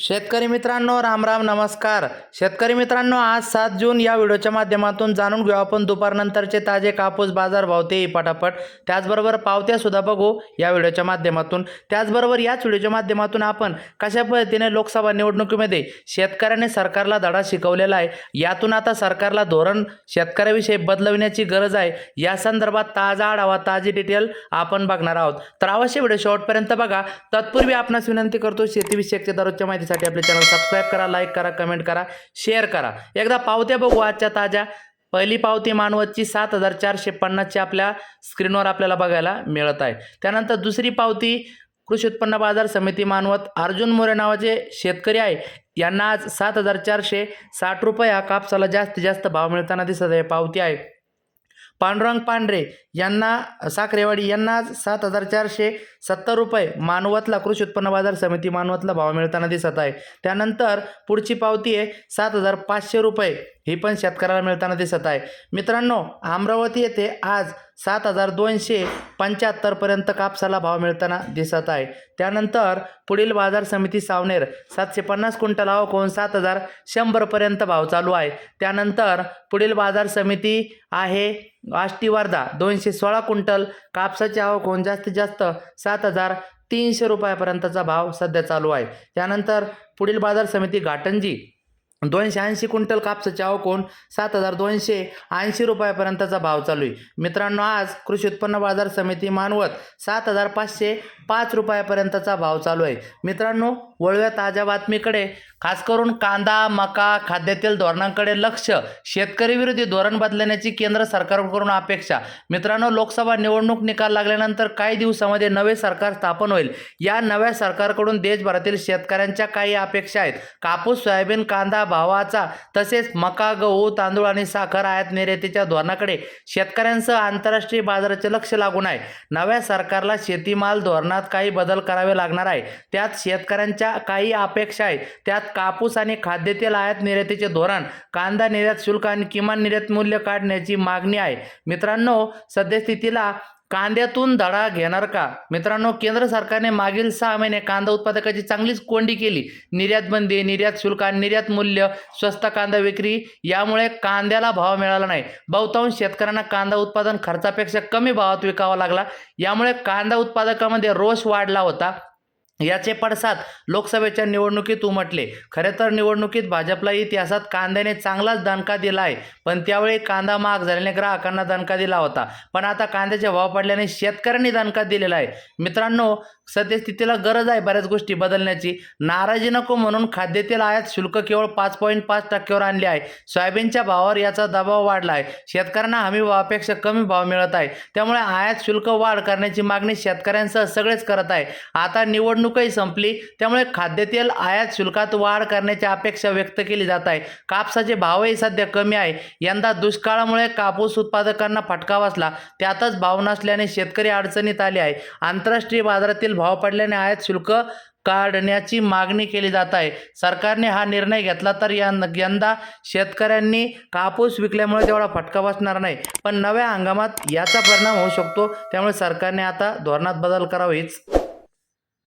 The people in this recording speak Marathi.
शेतकरी मित्रांनो राम राम नमस्कार. शेतकरी मित्रांनो आज सात जून या व्हिडिओच्या माध्यमातून जाणून घेऊ आपण दुपारनंतरचे ताजे कापूस बाजार भाव पटापट. त्याचबरोबर पावत्या सुद्धा बघू या व्हिडिओच्या माध्यमातून. त्याचबरोबर याच व्हिडिओच्या माध्यमातून आपण कशा पद्धतीने लोकसभा निवडणुकीमध्ये शेतकऱ्याने सरकारला धडा शिकवलेला आहे यातून आता सरकारला धोरण शेतकऱ्याविषयी बदलविण्याची गरज आहे या संदर्भात ताजा आढावा ताजी डिटेल आपण बघणार आहोत. तर अवश्य व्हिडिओ शेवटपर्यंत बघा. तत्पूर्वी आपणास विनंती करतो शेतीविषयकच्या दररोजच्या माहिती माहितीसाठी आपले चॅनल सबस्क्राईब करा लाईक करा कमेंट करा शेअर करा. एकदा पावत्या बघू आजच्या ताज्या. पहिली पावती मानवतची सात हजार चारशे पन्नासची आपल्या स्क्रीनवर आपल्याला बघायला मिळत आहे. त्यानंतर दुसरी पावती कृषी उत्पन्न बाजार समिती मानवत अर्जुन मोरे नावाचे शेतकरी आहे. यांना आज सात हजार चारशे साठ रुपये हा कापसाला जास्तीत जास्त भाव मिळताना दिसत आहे. पावती आहे. पांडुरंग पांढरे यांना साखरेवाडी यांना आज सात हजार चारशे सत्तर रुपये मानवतला कृषी उत्पन्न बाजार समिती मानवतला भाव मिळताना दिसत आहे. त्यानंतर पुढची पावती आहे सात हजार पाचशे रुपये ही पण शेतकऱ्याला मिळताना दिसत आहे. मित्रांनो अमरावती येथे आज सात हजार दोनशे पंच्याहत्तरपर्यंत कापसाला भाव मिळताना दिसत आहे. त्यानंतर पुढील बाजार समिती सावनेर सातशे पन्नास क्विंटल आवक सात हजार शंभरपर्यंत भाव चालू आहे. त्यानंतर पुढील बाजार समिती आहे आष्टी वर्धा दोनशे सोळा क्विंटल. कापसाची आवक होऊन जास्तीत जास्त सात हजार तीनशे रुपयापर्यंतचा भाव सध्या चालू आहे. त्यानंतर पुढील बाजार समिती घाटंजी दोनशे ऐंशी क्विंटल कापसाचे अवकोण सात हजार दोनशे ऐंशी रुपयापर्यंतचा भाव चालू आहे. मित्रांनो आज कृषी उत्पन्न बाजार समिती मानवत सात हजार पाचशे पाच रुपयापर्यंतचा भाव चालू आहे. मित्रांनो वळव्या ताज्या बातमीकडे. खास करून कांदा मका खाद्यातील धोरणांकडे लक्ष. शेतकरी विरोधी धोरण बदलण्याची केंद्र सरकारकडून अपेक्षा. मित्रांनो लोकसभा निवडणूक निकाल लागल्यानंतर काही दिवसामध्ये नवे सरकार स्थापन होईल. या नव्या सरकारकडून देशभरातील शेतकऱ्यांच्या काही अपेक्षा आहेत. कापूस सोयाबीन कांदा भावाचा तसेच मका गहू तांदूळ आणि साखर आयात निर्यातीच्या धोरणाकडे शेतकऱ्यांसह आंतरराष्ट्रीय बाजाराचे लक्ष लागून आहे. नव्या सरकारला शेतीमाल धोरणात काही बदल करावे लागणार आहे. त्यात शेतकऱ्यांच्या काही अपेक्षा आहेत. त्यात कापूस आणि खाद्यतेल आयात निर्यातीचे धोरण. कांदा निर्यात शुल्क आणि किमान निर्यात मूल्य काढण्याची मागणी आहे. मित्रांनो सद्यस्थितीला कांद्यातून धडा घेणार का? मित्रांनो केंद्र सरकारने मागील सहा महिने कांदा उत्पादकाची चांगलीच कोंडी केली. निर्यात बंदी निर्यात शुल्क आणि निर्यात मूल्य स्वस्त कांदा विक्री यामुळे कांद्याला भाव मिळाला नाही. बहुतांश शेतकऱ्यांना कांदा उत्पादन खर्चापेक्षा कमी भावात विकावा लागला. यामुळे कांदा उत्पादकामध्ये रोष वाढला होता. याचे पडसाद लोकसभेच्या निवडणुकीत उमटले. खरे तर निवडणुकीत भाजपला इतिहासात कांद्याने चांगलाच दणका दिला आहे. पण त्यावेळी कांदा महाग झाल्याने ग्राहकांना दणका दिला होता. पण आता कांद्याचे भाव पडल्याने शेतकऱ्यांनी दणका दिलेला आहे. मित्रांनो सद्यस्थितीला गरज आहे बऱ्याच गोष्टी बदलण्याची. नाराजी नको म्हणून खाद्यतेल आयात शुल्क केवळ पाच पॉईंट पाच टक्क्यावर आणले आहे. सोयाबीनच्या भावावर याचा दबाव वाढला आहे. शेतकऱ्यांना हमी भावापेक्षा कमी भाव मिळत आहे. त्यामुळे आयात शुल्क वाढ करण्याची मागणी शेतकऱ्यांसह सगळेच करत आहे. आता निवडणूक निवडणूकही संपली त्यामुळे खाद्यतेल आयात शुल्कात वाढ करण्याची अपेक्षा व्यक्त केली जात आहे. कापसाचे भावही सध्या कमी आहे. यंदा दुष्काळामुळे कापूस उत्पादकांना फटका बसला. त्यातच भाव नसल्याने शेतकरी अडचणीत आले आहे. आंतरराष्ट्रीय बाजारातील भाव पडल्याने आयात शुल्क काढण्याची मागणी केली जात आहे. सरकारने हा निर्णय घेतला तर या यंदा शेतकऱ्यांनी कापूस विकल्यामुळे तेवढा फटका बसणार नाही. पण नव्या हंगामात याचा परिणाम होऊ शकतो. त्यामुळे सरकारने आता धोरणात बदल करावा हीच